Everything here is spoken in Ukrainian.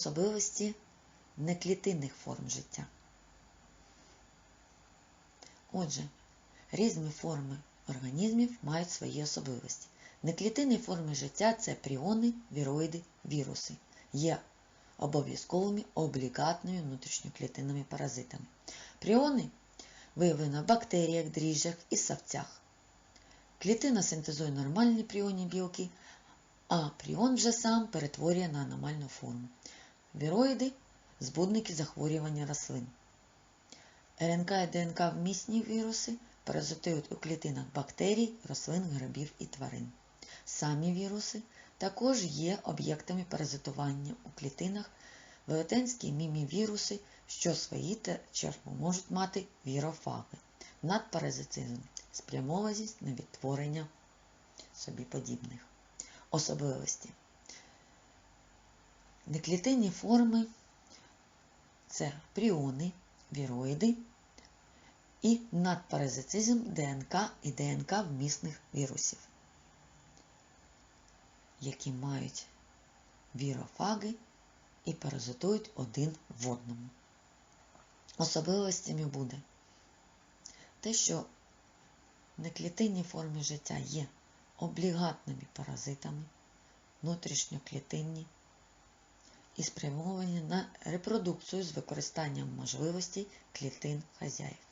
особливості неклітинних форм життя. Отже, різні форми організмів мають свої особливості. Неклітинні форми життя це пріони, віроїди, віруси. Є обов'язковими облігатними внутрішньоклітинними паразитами. Пріони виявлено в бактеріях, дріжджах і савцях. Клітина синтезує нормальні пріонні білки, а пріон вже сам перетворює на аномальну форму. Віроїди збудники захворювання рослин. РНК і ДНК вмісні віруси паразитують у клітинах бактерій, рослин, грибів і тварин. Самі віруси також є об'єктами паразитування у клітинах велетенські мімівіруси, що свої чергу можуть мати вірофаги. Надпаразитизм спрямованість на відтворення собі подібних. Особливості. Неклітинні форми це пріони, віроїди і надпаразитизм ДНК і ДНК вмісних вірусів, які мають вірофаги і паразитують один в одному. Особливостями буде те, що неклітинні форми життя є облігатними паразитами, внутрішньоклітинні і спрямовані на репродукцію з використанням можливостей клітин хазяїв.